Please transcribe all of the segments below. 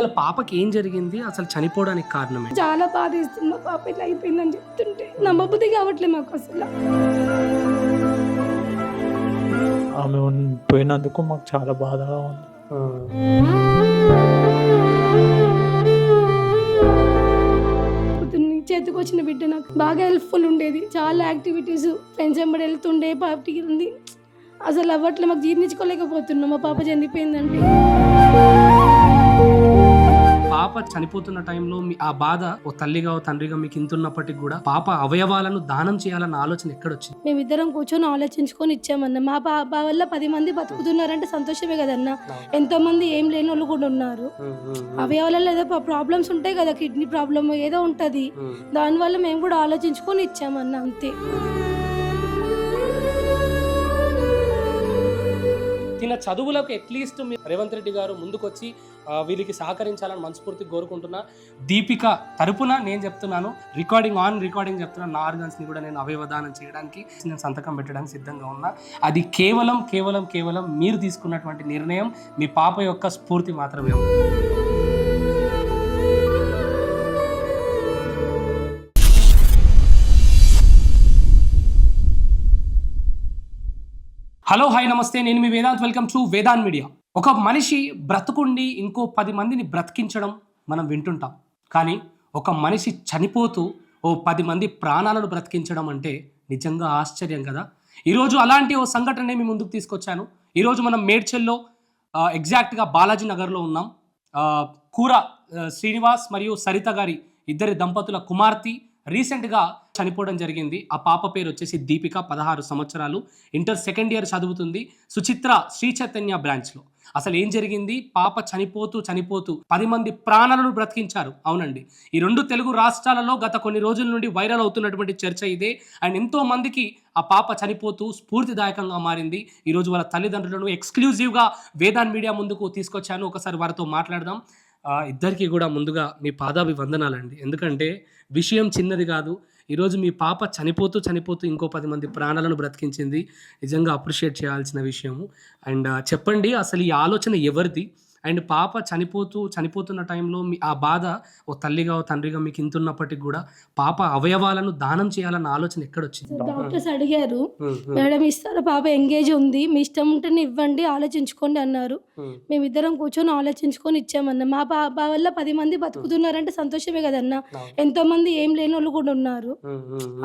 అసలు పాపకి ఏం జరిగింది? అసలు చనిపోవడానికి కారణం ఏంటి? చాలా బాధ ఇస్తుంది మా పాప ఇట్లా అయిపోయిందని చెప్తుంటే నమ్మబుద్ధి కావట్లేదు మాకు అసలు. ఆమె ఉన్- పోయినందుకు మాకు చాలా బాధగా ఉంది. పొద్దున్న చేతికి వచ్చిన బిడ్డ నాకు బాగా హెల్ప్ఫుల్ ఉండేది. చాలా యాక్టివిటీస్ ఫ్రెండ్స్ వెంబడి వెళ్తుండే పాపకి ఉంది. అసలు అవ్వట్లే మాకు జీర్ణించుకోలేకపోతున్నాం. మా పాప చనిపోయిందంటే. పాప చనిపోతున్న టైంలో మీ ఆ బాధ ఓ తల్లిగా ఓ తండ్రిగా మీకు ఇంతున్నప్పటికి కూడా పాప అవయవాలను దానం చేయాలన్న ఆలోచన ఎక్కడొచ్చింది? మేమిద్దరం కూర్చొని ఆలోచించుకొని ఇచ్చామన్న. మా పాప వల్ల పది మంది బతుకుతున్నారంటే సంతోషమే కదన్న. ఎంతో మంది ఏం లేని వాళ్ళు కూడా ఉన్నారు. అవయవాలలో ఏదో ప్రాబ్లమ్స్ ఉంటాయి కదా కిడ్నీ ప్రాబ్లమ్ ఏదో ఉంటది. దానివల్ల మేము కూడా ఆలోచించుకొని ఇచ్చామన్న అంతే. ఈయన చదువులకు అట్లీస్ట్ మీ రేవంత్ రెడ్డి గారు ముందుకొచ్చి వీరికి సహకరించాలని మనస్ఫూర్తి కోరుకుంటున్నా. దీపిక తరపున నేను చెప్తున్నాను రికార్డింగ్ ఆన్ రికార్డింగ్ చెప్తున్నాను. నా ఆర్గన్స్ని కూడా నేను అవయవదానం చేయడానికి నేను సంతకం పెట్టడానికి సిద్ధంగా ఉన్నా. అది కేవలం కేవలం కేవలం మీరు తీసుకున్నటువంటి నిర్ణయం మీ పాప యొక్క స్ఫూర్తి మాత్రమే. హలో హాయ్ నమస్తే. నేను మీ Vedant. Welcome to Vedant media. ఒక మనిషి బ్రతుకుండి ఇంకో పది మందిని బ్రతికించడం మనం వింటుంటాం. కానీ ఒక మనిషి చనిపోతూ ఓ పది మంది ప్రాణాలను బ్రతికించడం అంటే నిజంగా ఆశ్చర్యం కదా? ఈరోజు అలాంటి ఓ సంఘటనే మీ ముందుకు తీసుకొచ్చాను. ఈరోజు మనం మేడ్చల్లో ఎగ్జాక్ట్గా బాలాజీ నగర్లో ఉన్నాం. కూర శ్రీనివాస్ మరియు సరిత గారి ఇద్దరి దంపతుల కుమార్తె రీసెంట్గా చనిపోవడం జరిగింది. ఆ పాప పేరు వచ్చేసి దీపిక పదహారు సంవత్సరాలు. ఇంటర్ సెకండ్ ఇయర్ చదువుతుంది. సుచిత్ర శ్రీ చైతన్య బ్రాంచ్లో అసలు ఏం జరిగింది? పాప చనిపోతూ చనిపోతూ పది మంది ప్రాణాలను బ్రతికించారు. అవునండి. ఈ రెండు తెలుగు రాష్ట్రాలలో గత కొన్ని రోజుల నుండి వైరల్ అవుతున్నటువంటి చర్చ ఇదే. అండ్ ఎంతో మందికి ఆ పాప చనిపోతూ స్ఫూర్తిదాయకంగా మారింది. ఈరోజు వాళ్ళ తల్లిదండ్రులను ఎక్స్క్లూజివ్గా వేదాన్ మీడియా ముందుకు తీసుకొచ్చాను. ఒకసారి వారితో మాట్లాడదాం. ఇద్దరికి కూడా ముందుగా మీ పాదాభివందనాలండి. ఎందుకంటే విషయం చిన్నది కాదు. ఈరోజు మీ పాప చనిపోతూ చనిపోతూ ఇంకో పది మంది ప్రాణాలను బ్రతికించింది. నిజంగా అప్రిషియేట్ చేయాల్సిన విషయము. అండ్ చెప్పండి అసలు ఈ ఆలోచన ఎవరిది? అండ్ పాప చనిపోతూ చనిపోతున్న టైంలో మీ ఆ బాధ ఓ తల్లిగా ఓ తండ్రిగా మీకు ఇంతున్నప్పటికి కూడా పాప అవయవాలను దానం చేయాలన్న ఆలోచన ఎక్కడొచ్చింది? డాక్టర్స్ అడిగారు మేడం ఇస్తారా పాప? ఎంగేజ్ ఉంది. మీ ఇష్టం ఉంటేనే ఇవ్వండి ఆలోచించుకోండి అన్నారు. మేమిద్దరం కూర్చొని ఆలోచించుకొని ఇచ్చామన్న. మా పాప వల్ల పది మంది బతుకుతున్నారంటే సంతోషమే కదన్న. ఎంతో మంది ఏం లేని వాళ్ళు కూడా ఉన్నారు.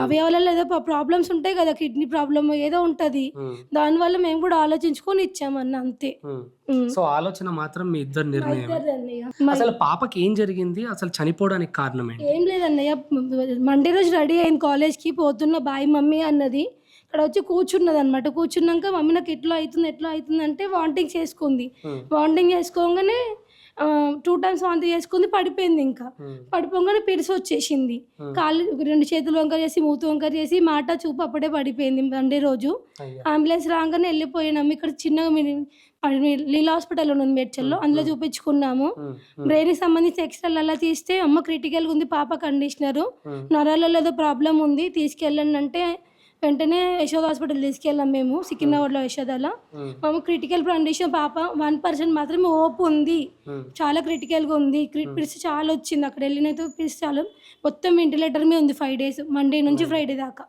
అవయవాలలో ఏదో ప్రాబ్లమ్స్ ఉంటాయి కదా కిడ్నీ ప్రాబ్లమ్ ఏదో ఉంటది. దానివల్ల మేము కూడా ఆలోచించుకొని ఇచ్చామన్న అంతే. సో ఆలోచన మాత్రం మీ ఇద్దరు నిర్ణయం. అసలు పాపకి ఏం జరిగింది? అసలు చనిపోవడానికి కారణం ఏంటి? ఏం లేదన్నయ్య. మండే రోజు రెడీ అయింది కాలేజ్కి పోతున్న బాయ్ మమ్మీ అన్నది. ఇక్కడ వచ్చి కూర్చున్నది అనమాట కూర్చున్నాక మమ్మీ నాకు ఎట్లా అవుతుంది ఎట్లా అవుతుంది అంటే వాంటింగ్ చేసుకుంది. వాంటింగ్ చేసుకోగానే టూ టైమ్స్ వాంతి చేసుకుంది పడిపోయింది ఇంకా. పడిపోగానే పిరిసి వచ్చేసింది. కాళ్ళు రెండు చేతులు వంకర చేసి మూతి వంకర చేసి మాట చూపు అప్పుడే పడిపోయింది మండే రోజు. అంబులెన్స్ రాగానే వెళ్ళిపోయినాము. ఇక్కడ చిన్నగా లీలా హాస్పిటల్ ఉంది మేడ్చల్లో. అందులో చూపించుకున్నాము. బ్రెయిన్కి సంబంధించి ఎక్స్రేలు అలా తీస్తే అమ్మ క్రిటికల్గా ఉంది పాప కండిషనరు. నరాలలో ఏదో ప్రాబ్లం ఉంది తీసుకెళ్ళండి అంటే వెంటనే యశోద హాస్పిటల్ తీసుకెళ్ళాం మేము సికింద్రాబాద్లో యశోదలో. మాకు క్రిటికల్ కండిషన్ పాప వన్ పర్సెంట్ మాత్రమే ఓపు ఉంది. చాలా క్రిటికల్గా ఉంది. పిలిచి చాలా వచ్చింది. అక్కడ వెళ్ళినైతే పిలిచి చాలా. మొత్తం వెంటిలేటర్ మీద ఉంది ఫైవ్ డేస్ మండే నుంచి ఫ్రైడే దాకా.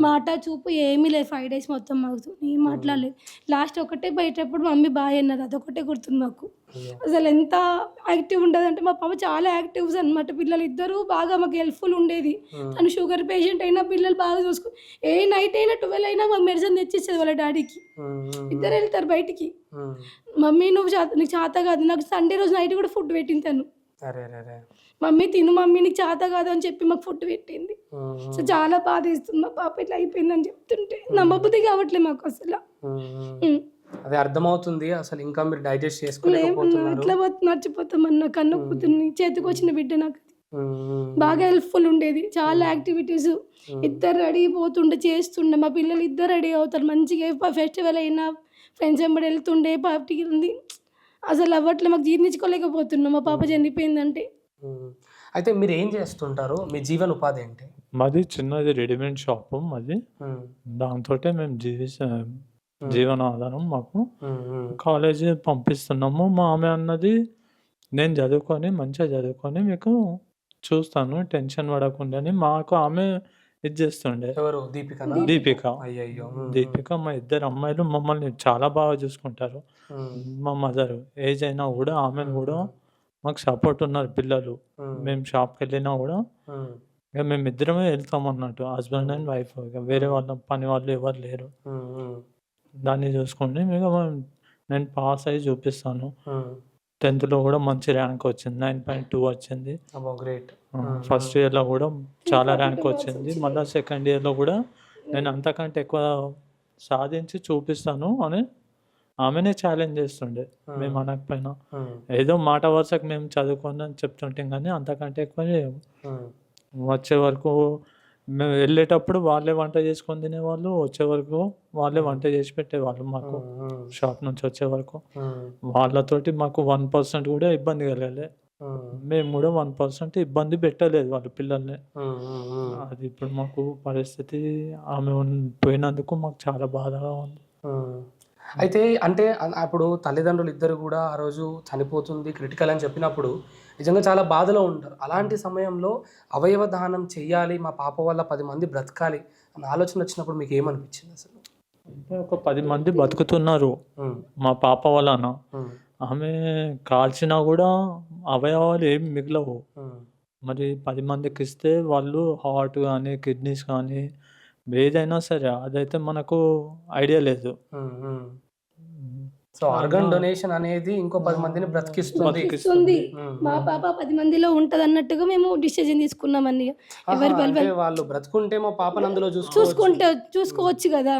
మాట చూపు ఏమీ లేదు ఫైవ్ డేస్ మొత్తం మాకు. ఏం మాట్లాడలేదు. లాస్ట్ ఒకటే బయటప్పుడు మమ్మీ బాగా అన్నది. అదొకటే గుర్తుంది మాకు. అసలు ఎంత యాక్టివ్ ఉండదు అంటే మా పాప చాలా యాక్టివ్స్ అనమాట పిల్లలు ఇద్దరు బాగా మాకు హెల్ప్ఫుల్ ఉండేది. తను షుగర్ పేషెంట్ అయినా పిల్లలు బాగా చూసుకో ఏ నైట్ అయినా ట్వెల్వ్ అయినా మాకు మెడిసిన్ తెచ్చిచ్చేది వాళ్ళ డాడీకి ఇద్దరు వెళ్తారు బయటికి. మమ్మీ నువ్వు చేత నీకు చేత కాదు. నాకు సండే రోజు నైట్ కూడా ఫుడ్ పెట్టింది తను. మమ్మీ తిను మమ్మీ నీకు చేత కాదు అని చెప్పి మాకు ఫుడ్ పెట్టింది. సో చాలా బాధ ఇస్తుంది మా పాప ఇట్లా అయిపోయిందని చెప్తుంటే నమ్మబుద్ధి కావట్లేదు మాకు అసలు. అదే అర్థమవుతుంది. అసలు ఇంకా మీరు డైజెస్ట్ చేసుకోలేకపోతున్నారు ఎట్లా పోతు మర్చిపోతామన్నా కన్ను కూతుర్ని చేతికి వచ్చిన బిడ్డ నాకు. బాగా హెల్ప్ఫుల్ ఉండేది. చాలా యాక్టివిటీస్ ఇద్దరు రెడీ పోతుండే చేస్తుండే. మా పిల్లలు ఇద్దరు రెడీ అవుతారు. మంచిగా ఫెస్టివల్ అయినా ఫ్రెండ్స్ వెంబడి వెళ్తుండే పార్టీకి ఉంది. అసలు అవ్వట్లే మాకు జీర్ణించుకోలేకపోతున్నాం. మా పాప చనిపోయిందంటే. అయితే మీరు ఏం చేస్తుంటారు? మీ జీవన ఉపాధి ఏంటి? మాది చిన్నది రెడీమేడ్ షాప్ మాది. దాంతో మేము జీవించ జీవనాధారం మాకు. కాలేజీ పంపిస్తున్నాము. మా ఆమె అన్నది నేను చదువుకొని మంచిగా చదువుకొని మీకు చూస్తాను టెన్షన్ పడకుండాని. మాకు ఆమె ఇది చేస్తుండే. ఎవరు? దీపిక. అయ్యయ్యో. ఉమ్, దీపిక మా ఇద్దరు అమ్మాయిలు మమ్మల్ని చాలా బాగా చూసుకుంటారు. మా మదర్ ఏజ్ అయినా కూడా ఆమెను కూడా మాకు సపోర్ట్ ఉన్నారు పిల్లలు. మేము. షాప్కి వెళ్ళినా కూడా ఇక మేము ఇద్దరమే వెళ్తాం అన్నట్టు. Husband and wife. ఇక వేరే వాళ్ళ పని వాళ్ళు ఎవరు లేరు. దాన్ని చూసుకుంటే ఇక మేము- నేను పాస్ అయ్యి చూపిస్తాను. టెన్త్లో కూడా మంచి ర్యాంక్ వచ్చింది. నైన్ పాయింట్ టూ వచ్చింది. అబ్బో గ్రేట్. ఫస్ట్ ఇయర్లో కూడా చాలా ర్యాంక్ వచ్చింది. మళ్ళీ సెకండ్ ఇయర్లో కూడా నేను అంతకంటే ఎక్కువ సాధించి చూపిస్తాను అని ఆమెనే ఛాలెంజ్ చేస్తుండే. మేము అనకపోయినా. ఏదో మాట వరుసకు మేము చదువుకొని అని చెప్తుంటాం కానీ అంతకంటే ఎక్కువ. వచ్చే వరకు మేము వెళ్ళేటప్పుడు వాళ్ళే వంట చేసుకొని తినేవాళ్ళు వచ్చే వరకు వాళ్ళే వంట చేసి పెట్టేవాళ్ళు మాకు. షాప్ నుంచి వచ్చే వరకు. వాళ్ళతోటి మాకు వన్ పర్సెంట్ కూడా ఇబ్బంది కలగలే. మేము. కూడా వన్ పర్సెంట్ ఇబ్బంది పెట్టలేదు వాళ్ళ పిల్లల్ని. అది ఇప్పుడు మాకు పరిస్థితి ఆమె పోయినందుకు మాకు చాలా బాధగా ఉంది. అయితే అంటే అప్పుడు తల్లిదండ్రులు ఇద్దరు కూడా ఆ రోజు చనిపోతుంది క్రిటికల్ అని చెప్పినప్పుడు నిజంగా చాలా బాధలో ఉంటారు. అలాంటి సమయంలో అవయవ దానం చెయ్యాలి మా పాప వల్ల పది మంది బ్రతకాలి అన్న ఆలోచన వచ్చినప్పుడు మీకు ఏమనిపించింది అసలు? అంటే ఒక పది మంది బతుకుతున్నారు. మా పాప వలన. ఆమె కాల్చినా కూడా అవయవాలు ఏం మిగలవు. మరి పది మందికి ఇస్తే వాళ్ళు హార్ట్ కానీ కిడ్నీస్ కానీ ఏదైనా సరే అదైతే మనకు ఐడియా లేదు. సో ఆర్గన్ డొనేషన్ అనేది ఇంకో పది మందిని బ్రతికిస్తుంది. మా పాప పది మందిలో ఉంటది అన్నట్టుగా మేము డిసిజన్ తీసుకున్నాం ఎవరి అంటే వాళ్ళు బ్రతుకుంటే మా పాపను అందులో చూసుకుంటే చూసుకోవచ్చు కదా.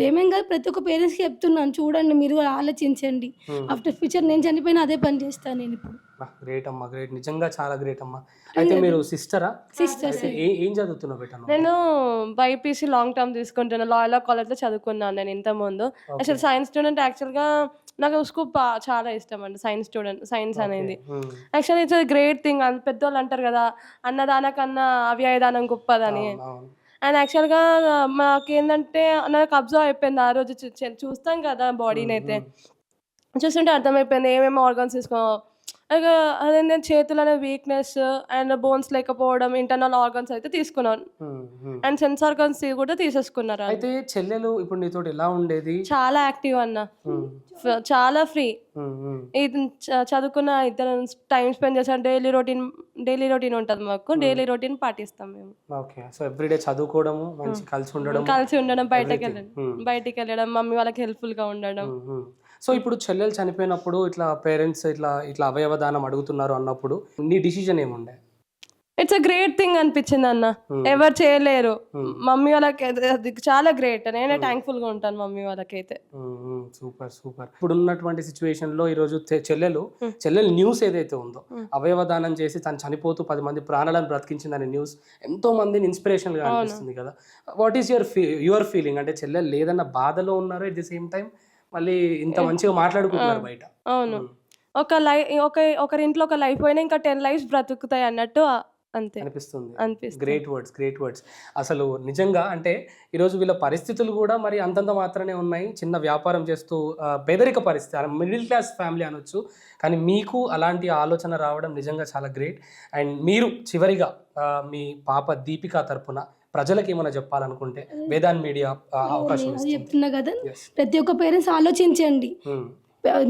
మేమేం కాదు ప్రతి ఒక్క పేరెంట్స్కి చెప్తున్నాను చూడండి మీరు కూడా ఆలోచించండి. ఆఫ్టర్ ఫ్యూచర్ నేను చనిపోయినా అదే పని చేస్తాను నేను ఇప్పుడు. గ్రేట్ అమ్మా గ్రేట్ నిజంగా చాలా గ్రేట్ అమ్మా. అయితే మీరు సిస్టరా సిస్టర్స్ ఏం చదువుతున్నావు బెట? నేను బైపీసీ లాంగ్ టర్మ్ తీసుకుంటున్నాను లాయలా కాలేజ్లో చదువుకున్నాను నేను ఇంతకుముందు. అసలు సైన్స్ స్టూడెంట్ యాక్చువల్గా నాకు స్కూప్ చాలా ఇష్టం అండి సైన్స్ స్టూడెంట్ సైన్స్ అనేది. Um, actually it's great thing అని పెద్దోళ్ళు అంటారు కదా అన్నదాన కన్నా అవ్యయదానం గొప్పదని. అండ్ యాక్చువల్గా మాకేంటంటే నాకు అబ్జర్వ్ అయిపోయింది ఆ రోజు చూస్తాం కదా బాడీని అయితే చూస్తుంటే అర్థమైపోయింది ఏమేమి ఆర్గన్స్ తీసుకో అలాగే అదేంటే చేతుల వీక్నెస్ అండ్ బోన్స్ లేకపోవడం ఇంటర్నల్ ఆర్గన్స్ అయితే తీసుకున్నాను. అండ్ సెన్స్ ఆర్గన్స్ కూడా తీసేసుకున్నారు. అయితే చెల్లెలు ఇప్పుడు నీతో ఎలా ఉండేది? చాలా యాక్టివ్ అన్న. చాలా ఫ్రీ ఇది చదువుకున్న ఇద్దరు టైం స్పెండ్ చేసాం. డైలీ రొటీన్ డైలీ రొటీన్ ఉంటుంది మాకు. డైలీ రొటీన్ పాటిస్తాం మేము. ఓకే. సో ఎవ్రీడే చదువుకోవడము మంచి కలిసి ఉండడం కలిసి ఉండడం బయటకు. వెళ్ళడం. బయటికి వెళ్ళడం మమ్మీ వాళ్ళకి హెల్ప్ఫుల్గా ఉండడం. సో ఇప్పుడు చెల్లెలు చనిపోయినప్పుడు ఇట్లా పేరెంట్స్ ఇట్లా ఇట్లా అవయవ దానం అడుగుతున్నారు అన్నప్పుడు నీ డిసిజన్ ఏముండే? ఇట్స్ అ గ్రేట్ థింగ్ అనిపించింది అన్న. Hmm. ఎవరు చేయలేరు. Hmm. మమ్మీ వాళ్ళకి అది- చాలా గ్రేట్ నేనే థ్యాంక్ఫుల్గా ఉంటాను మమ్మీ వాళ్ళకైతే. సూపర్ సూపర్ ఇప్పుడు ఉన్నటువంటి సిచ్యువేషన్లో ఈరోజు చె- చెల్లెలు Hmm. చెల్లెలు న్యూస్ ఏదైతే ఉందో Hmm. అవయవ దానం చేసి తను చనిపోతూ పది మంది ప్రాణాలను బ్రతికించిందనే న్యూస్ ఎంతో మందిని ఇన్స్పిరేషన్గా. అనిపిస్తుంది కదా. What is your your feeling అంటే చెల్లెలు లేదన్న బాధలో ఉన్నారు ఎట్ ది సేమ్ టైం మళ్ళీ ఇంత మంచిగా మాట్లాడుకుంటున్నారు బయట. అవును. ఒక లైఫ్ ఒక ఒకరి ఇంట్లో ఒక లైఫ్ పోయినా ఇంకా టెన్ లైఫ్స్ బ్రతుకుతాయి అన్నట్టు అంతే. అనిపిస్తుంది. అనిపిస్తుంది. గ్రేట్ వర్డ్స్ గ్రేట్ వర్డ్స్ అసలు నిజంగా అంటే ఈరోజు వీళ్ళ పరిస్థితులు కూడా మరి అంతంత మాత్రమే ఉన్నాయి. చిన్న వ్యాపారం చేస్తూ పేదరిక పరిస్థితి మిడిల్ క్లాస్ ఫ్యామిలీ అనొచ్చు. కానీ మీకు అలాంటి ఆలోచన రావడం నిజంగా చాలా గ్రేట్ అండ్ మీరు చివరిగా మీ పాప దీపిక తరపున ప్రజలకు ఏమైనా చెప్పాలనుకుంటే వేదాన్ మీడియా అవకాశం చెప్తున్నా కదా. ప్రతి ఒక్క పేరెంట్స్ ఆలోచించండి Hmm.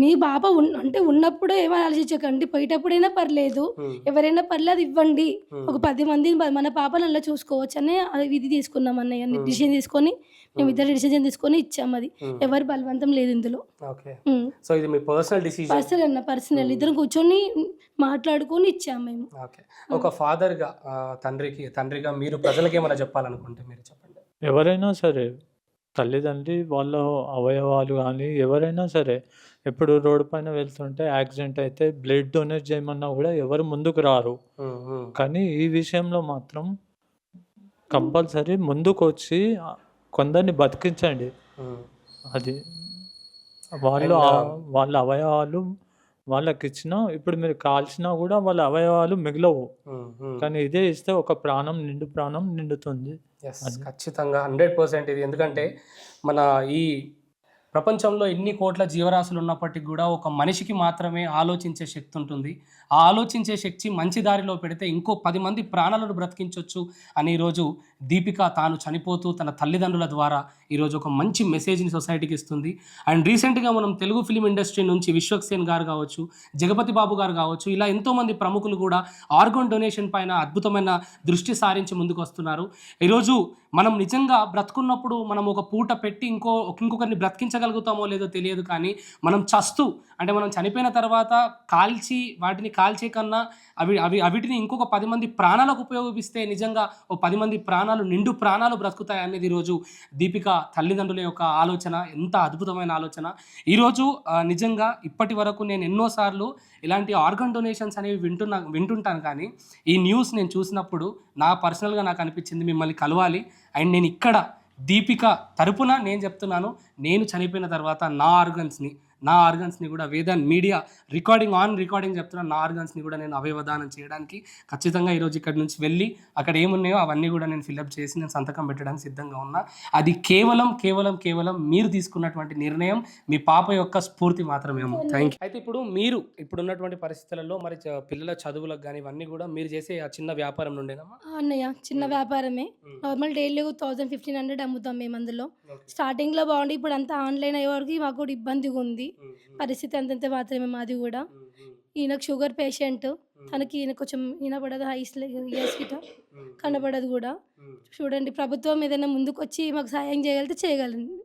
మీ పాప ఉన్ అంటే ఉన్నప్పుడే ఏమైనా ఆలోచించకండి. పోయేటప్పుడైనా పర్లేదు. ఎవరైనా పర్లేదు ఇవ్వండి. ఒక పది మంది మన పాపను అలా చూసుకోవచ్చు అని ఇది తీసుకున్నాం అన్నయ్య. డిసిజన్ తీసుకొని మేము ఇద్దరు డిసిజన్ తీసుకొని ఇచ్చాం అది. Hmm. ఎవరు బలవంతం లేదు ఇందులో. ఓకే. సో ఇది మీ పర్సనల్ డిసిజన్ పర్సనల్ అన్న పర్సనల్. ఇద్దరం కూర్చొని మాట్లాడుకొని ఇచ్చాం మేము. ఓకే. ఒక ఫాదర్గా తండ్రికి తండ్రిగా మీరు ప్రజలకు ఏమైనా చెప్పాలనుకుంటే మీరు చెప్పండి. ఎవరైనా సరే తల్లిదండ్రి వాళ్ళ అవయవాలు కానీ ఎవరైనా సరే ఇప్పుడు రోడ్డు పైన వెళ్తుంటే యాక్సిడెంట్ అయితే బ్లడ్ డొనేట్ చేయమన్నా కూడా ఎవరు ముందుకు రారు. కానీ ఈ విషయంలో మాత్రం కంపల్సరీ ముందుకు వచ్చి కొందరిని బతికించండి. అది వాళ్ళు వాళ్ళ అవయవాలు వాళ్ళకి ఇచ్చిన ఇప్పుడు మీరు కాల్చినా కూడా వాళ్ళ అవయవాలు మిగలవు. కానీ ఇదే ఇస్తే ఒక ప్రాణం నిండు ప్రాణం నిండుతుంది. ఖచ్చితంగా హండ్రెడ్ పర్సెంట్ ఇది. ఎందుకంటే మన ఈ ప్రపంచంలో ఎన్ని కోట్ల జీవరాశులు ఉన్నప్పటికీ కూడా ఒక మనిషికి మాత్రమే ఆలోచించే శక్తి ఉంటుంది. ఆ ఆలోచించే శక్తి మంచి దారిలో పెడితే ఇంకో పది మంది ప్రాణాలను బ్రతికించవచ్చు అని ఈరోజు దీపిక తాను చనిపోతూ తన తల్లిదండ్రుల ద్వారా ఈరోజు ఒక మంచి మెసేజ్ని సొసైటీకి ఇస్తుంది. అండ్ రీసెంట్గా మనం తెలుగు ఫిలిం ఇండస్ట్రీ నుంచి విశ్వక్సేన్ గారు కావచ్చు జగపతి బాబు గారు కావచ్చు ఇలా ఎంతోమంది ప్రముఖులు కూడా ఆర్గన్ డొనేషన్ పైన అద్భుతమైన దృష్టి సారించి ముందుకు వస్తున్నారు. ఈరోజు మనం నిజంగా బ్రతుకున్నప్పుడు మనం ఒక పూట పెట్టి ఇంకో ఇంకొకరిని బ్రతికించగలుగుతామో లేదో తెలియదు కానీ మనం చస్తూ అంటే మనం చనిపోయిన తర్వాత కాల్చి వాటిని కాల్చే కన్నా అవి అవి అవిటిని ఇంకొక పది మంది ప్రాణాలకు ఉపయోగిస్తే నిజంగా ఓ పది మంది ప్రాణాలు నిండు ప్రాణాలు బ్రతుకుతాయి అనేది ఈరోజు దీపిక తల్లిదండ్రుల యొక్క ఆలోచన ఎంత అద్భుతమైన ఆలోచన. ఈరోజు నిజంగా ఇప్పటి వరకు నేను ఎన్నోసార్లు ఇలాంటి ఆర్గన్ డొనేషన్స్ అనేవి వింటున్నా వింటుంటాను కానీ ఈ న్యూస్ నేను చూసినప్పుడు నా పర్సనల్గా నాకు అనిపించింది మిమ్మల్ని కలవాలి. అండ్ నేను ఇక్కడ దీపిక తరపున నేను చెప్తున్నాను నేను చనిపోయిన తర్వాత నా ఆర్గన్స్ని నా ఆర్గన్స్ని కూడా వేదాన్ మీడియా రికార్డింగ్ ఆన్ రికార్డింగ్ చెప్తున్నాను నా ఆర్గన్స్ని కూడా నేను అవయవదానం చేయడానికి ఖచ్చితంగా ఈరోజు ఇక్కడ నుంచి వెళ్ళి అక్కడ ఏమున్నాయో అవన్నీ కూడా నేను ఫిల్అప్ చేసి నేను సంతకం పెట్టడానికి సిద్ధంగా ఉన్నా. అది కేవలం కేవలం కేవలం మీరు తీసుకున్నటువంటి నిర్ణయం మీ పాప యొక్క స్ఫూర్తి మాత్రమే థ్యాంక్ యూ అయితే ఇప్పుడు మీరు ఇప్పుడు ఉన్నటువంటి పరిస్థితులలో మరి పిల్లల చదువులకు కానీ ఇవన్నీ కూడా మీరు చేసే ఆ చిన్న వ్యాపారం నుండేనమ్మా? ఆ, అన్నయ్య చిన్న వ్యాపారమే. Normal daily thousand fifteen hundred అమ్ముతాం మేము అందులో. స్టార్టింగ్లో బాగుంది ఇప్పుడు అంతా ఆన్లైన్ అయ్యే వరకు మాకు కూడా ఇబ్బందిగా ఉంది. పరిస్థితి అంతంత మాత్రమే మాది కూడా. ఈయనకు షుగర్ పేషెంట్. తనకి ఈయన కొంచెం ఈనపడదు హైస్ ఇయర్స్ గిట కూడా. చూడండి ప్రభుత్వం ఏదైనా ముందుకు వచ్చి మాకు సాయం చేయగలిగితే చేయగలండి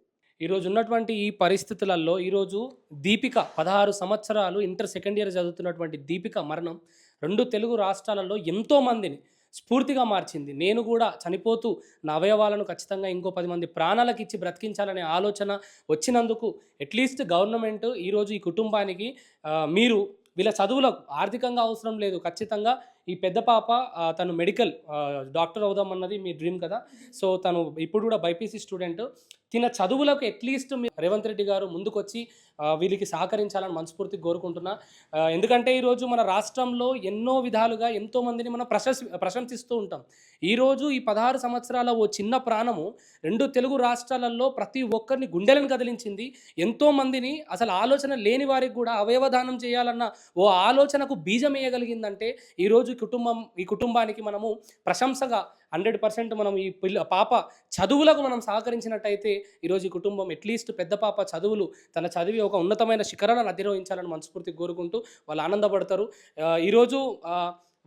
ఈరోజు ఉన్నటువంటి ఈ పరిస్థితులలో ఈరోజు దీపిక పదహారు సంవత్సరాలు ఇంటర్ సెకండ్ ఇయర్ చదువుతున్నటువంటి దీపిక మరణం రెండు తెలుగు రాష్ట్రాలలో ఎంతో మందిని స్ఫూర్తిగా మార్చింది. నేను కూడా చనిపోతూ నా అవయవాలను ఖచ్చితంగా ఇంకో పది మంది ప్రాణాలకు ఇచ్చి బ్రతికించాలనే ఆలోచన వచ్చినందుకు అట్లీస్ట్ గవర్నమెంట్ ఈరోజు ఈ కుటుంబానికి మీరు వీళ్ళ చదువులకు ఆర్థికంగా అవసరం లేదు. ఖచ్చితంగా ఈ పెద్ద పాప తను మెడికల్ డాక్టర్ అవుదాం అన్నది మీ డ్రీమ్ కదా. సో తను ఇప్పుడు కూడా బైపీసీ స్టూడెంట్ తిన చదువులకు అట్లీస్ట్ రేవంత్ రెడ్డి గారు ముందుకొచ్చి వీళ్ళకి సహకరించాలని మనస్ఫూర్తి కోరుకుంటున్నా. ఎందుకంటే ఈరోజు మన రాష్ట్రంలో ఎన్నో విధాలుగా ఎంతో మందిని మనం ప్రశంస ప్రశంసిస్తూ ఉంటాం. ఈరోజు ఈ పదహారు సంవత్సరాల ఓ చిన్న ప్రాణము రెండు తెలుగు రాష్ట్రాలలో ప్రతి ఒక్కరిని గుండెలను కదిలించింది. ఎంతో మందిని అసలు ఆలోచన లేని వారికి కూడా అవయవదానం చేయాలన్న ఓ ఆలోచనకు బీజం వేయగలిగిందంటే ఈరోజు కుటుంబం ఈ కుటుంబానికి మనము ప్రశంసగా హండ్రెడ్ పర్సెంట్ మనం ఈ పిల్ల పాప చదువులకు మనం సహకరించినట్టయితే ఈరోజు ఈ కుటుంబం అట్లీస్ట్ పెద్ద పాప చదువులు తన చదివి ఒక ఉన్నతమైన శిఖరాలను అధిరోహించాలని మనస్ఫూర్తిగా కోరుకుంటూ వాళ్ళు ఆనందపడతారు. ఈరోజు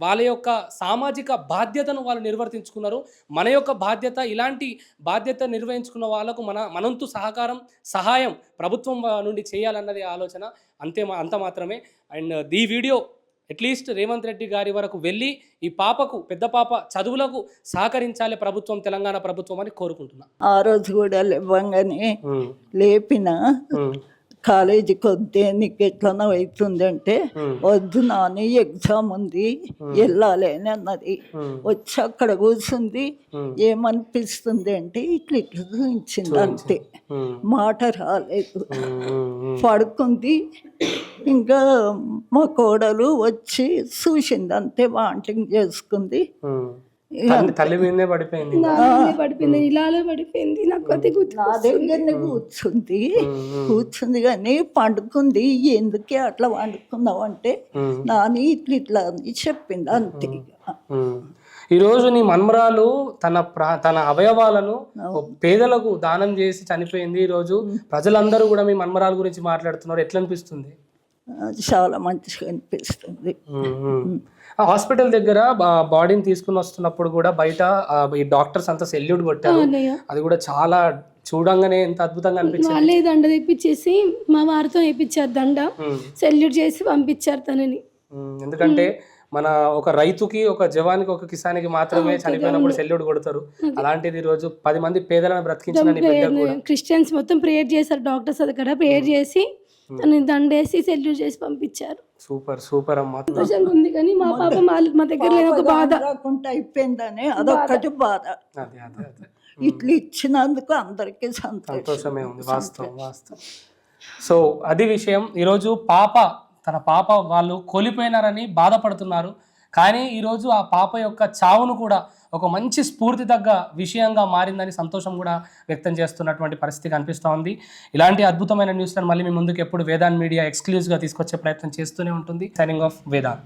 వాళ్ళ యొక్క సామాజిక బాధ్యతను వాళ్ళు నిర్వర్తించుకున్నారు. మన యొక్క బాధ్యత ఇలాంటి బాధ్యత నిర్వహించుకున్న వాళ్ళకు మన మనంతు సహకారం సహాయం ప్రభుత్వం నుండి చేయాలన్నది ఆలోచన. అంతే మా- అంత మాత్రమే. అండ్ ఈ వీడియో అట్లీస్ట్ రేవంత్ రెడ్డి గారి వరకు వెళ్ళి ఈ పాపకు పెద్ద పాప చదువులకు సహకరించాలి ప్రభుత్వం తెలంగాణ ప్రభుత్వం అని కోరుకుంటున్నా. ఆ రోజు కూడా లేవంగానే లేపిన కాలేజీకి వద్దే నీకు ఎట్లనో అవుతుందంటే వద్దు నాని ఎగ్జామ్ ఉంది వెళ్ళాలి అని అన్నది. వచ్చి అక్కడ కూర్చుంది ఏమనిపిస్తుంది అంటే ఇట్లా ఇట్లా చూపించింది అంతే. మాట రాలేదు. పడుకుంది. ఇంకా మా కోడలు వచ్చి చూసింది అంతే వాంటింగ్ చేసుకుంది. తల్లి- మీదనే పడిపోయింది. మీదే పడిపోయింది ఇలానే పడిపోయింది నాకు అది గుర్తు నా దగ్గరనే కూర్చుంది కూర్చుంది కానీ పండుకుంది ఎందుకే అట్లా వండుకున్నావు అంటే నాని ఇట్లా ఇట్లా అని చెప్పింది అంతే. ఈరోజు నీ మన్మరాలు తన ప్రా తన అవయవాలను పేదలకు దానం చేసి చనిపోయింది ఈరోజు ప్రజలందరూ కూడా మీ మన్మరాల గురించి మాట్లాడుతున్నారు. ఎట్లా అనిపిస్తుంది చాలా మంచిగా అనిపిస్తుంది. ఆ హాస్పిటల్ దగ్గర బాడీని తీసుకుని వస్తున్నప్పుడు కూడా బయట ఈ డాక్టర్స్ అంతా సెల్యూట్ కొట్టారు. అది కూడా చాలా చూడంగానే ఎంత అద్భుతంగా అనిపించింది. వాళ్ళే దండ తెప్పించేసి మా వారితో వేయించారు దండ. సెల్యూట్ చేసి పంపించారు తనని. ఎందుకంటే మన ఒక రైతుకి ఒక జవానికి ఒక కిసానికి మాత్రమే చనిపోయినప్పుడు సెల్యూట్ కొడతారు. అలాంటిది ఈ రోజు పది మంది పేదలను బ్రతికించిన క్రిస్టియన్స్ మొత్తం ప్రేయర్ చేశారు డాక్టర్స్ అక్కడ ప్రేయర్ చేసి తనని దండేసి సెల్యూట్ చేసి పంపించారు. సూపర్ సూపర్ అమ్మా. సంతోషంగా ఉంది కానీ మా పాప మా దగ్గర లేని ఒక బాధ. రాకుండా అయిపోయిందని అదొక్కటి బాధ. అదే అదే అదే. ఇట్లా ఇచ్చినందుకు అందరికీ సంతోషం. సంతోషమే ఉంది వాస్తవం వాస్తవం. సో అది విషయం. ఈరోజు పాప తన పాప వాళ్ళు కోల్పోయినారని బాధపడుతున్నారు. కానీ ఈరోజు ఆ పాప యొక్క చావును కూడా ఒక మంచి స్ఫూర్తి తగ్గ విషయంగా మారిందని సంతోషం కూడా వ్యక్తం చేస్తున్నటువంటి పరిస్థితి కనిపిస్తూ ఉంది. ఇలాంటి అద్భుతమైన న్యూస్లను మళ్ళీ మీ ముందుకు ఎప్పుడు వేదాన్ మీడియా ఎక్స్క్లూజివ్గా తీసుకొచ్చే ప్రయత్నం చేస్తూనే ఉంటుంది. Signing off వేదాన్